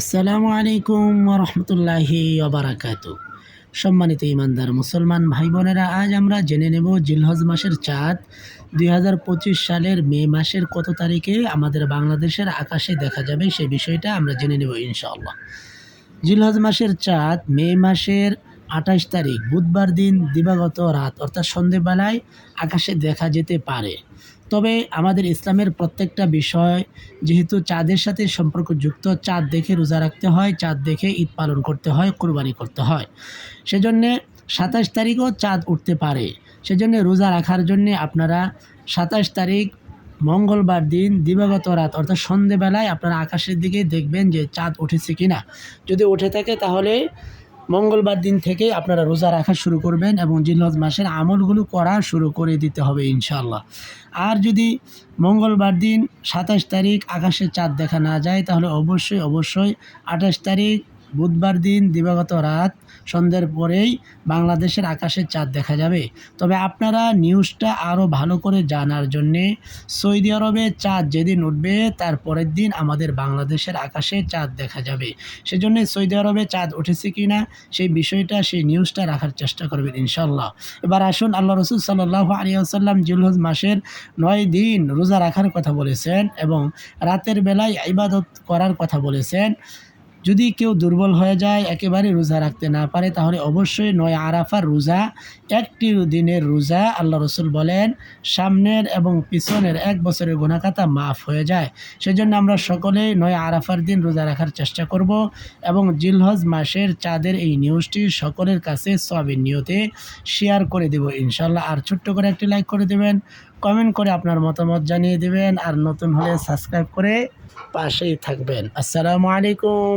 আসসালামু আলাইকুম রহমতুল্লাহি ওবরাকাতু। সম্মানিত ইমানদার মুসলমান ভাই বোনেরা, আজ আমরা জেনে নেব জিলহজ মাসের চাঁদ দুই হাজার পঁচিশ সালের মে মাসের কত তারিখে আমাদের বাংলাদেশের আকাশে দেখা যাবে সে বিষয়টা আমরা জেনে নেব ইনশাআল্লাহ। জিলহজ মাসের চাঁদ মে মাসের আঠাশ তারিখ, বুধবার দিন দিবাগত রাত, অর্থাৎ সন্ধেবেলায় আকাশে দেখা যেতে পারে। তবে আমাদের ইসলামের প্রত্যেকটা বিষয়, যেহেতু চাঁদের সাথে সম্পর্কযুক্ত, চাঁদ দেখে রোজা রাখতে হয়, চাঁদ দেখে ঈদ পালন করতে হয়, কোরবানি করতে হয়। সেজন্যে সাতাশ তারিখও চাঁদ উঠতে পারে। সেজন্য রোজা রাখার জন্যে আপনারা সাতাশ তারিখ, মঙ্গলবার দিন দিবাগত রাত, অর্থাৎ সন্ধেবেলায় আপনারা আকাশের দিকে দেখবেন যে চাঁদ উঠেছে কিনা। যদি উঠে থাকে তাহলে মঙ্গলবার দিন থেকে আপনারা রোজা রাখা শুরু করবেন এবং জিলহজ মাসের আমলগুলো করা শুরু করে দিতে হবে ইনশাল্লাহ আর যদি মঙ্গলবার দিন সাতাশ তারিখ আকাশের চাঁদ দেখা না যায়, তাহলে অবশ্যই অবশ্যই আঠাশ তারিখ বুধবার দিন দিবাগত রাত সন্ধ্যের পরেই বাংলাদেশের আকাশে চাঁদ দেখা যাবে। তবে আপনারা নিউজটা আরও ভালো করে জানার জন্যে সৌদি আরবে চাঁদ যেদিন উঠবে, তার পরের দিন আমাদের বাংলাদেশের আকাশে চাঁদ দেখা যাবে। সেজন্য সৌদি আরবে চাঁদ উঠেছে কি না, সেই বিষয়টা, সেই নিউজটা রাখার চেষ্টা করবেন ইনশাল্লাহ এবার আসুন, আল্লাহ রসুল সাল্লাহ আলিয়াল্লাম জিলহজ মাসের নয় দিন রোজা রাখার কথা বলেছেন এবং রাতের বেলায় ইবাদত করার কথা বলেছেন। যদি কেউ দুর্বল হয়ে যায়, একেবারে রোজা রাখতে না পারে, তাহলে অবশ্যই নয় আরাফার রোজা, একটি দিনের রোজা, আল্লাহ রসুল বলেন, সামনের এবং পিছনের এক বছরের গুণাকাতা মাফ হয়ে যায়। সেজন্য আমরা সকলেই নয় আরাফার দিন রোজা রাখার চেষ্টা করব এবং জিলহজ মাসের চাঁদের এই নিউজটি সকলের কাছে সবের নিয়তে শেয়ার করে দেব ইনশাল্লাহ আর ছোট্ট করে একটি লাইক করে দেবেন, কমেন্ট করে আপনার মতামত জানিয়ে দেবেন, আর নতুন হলে সাবস্ক্রাইব করে পাশেই থাকবেন। আসসালামু আলাইকুম।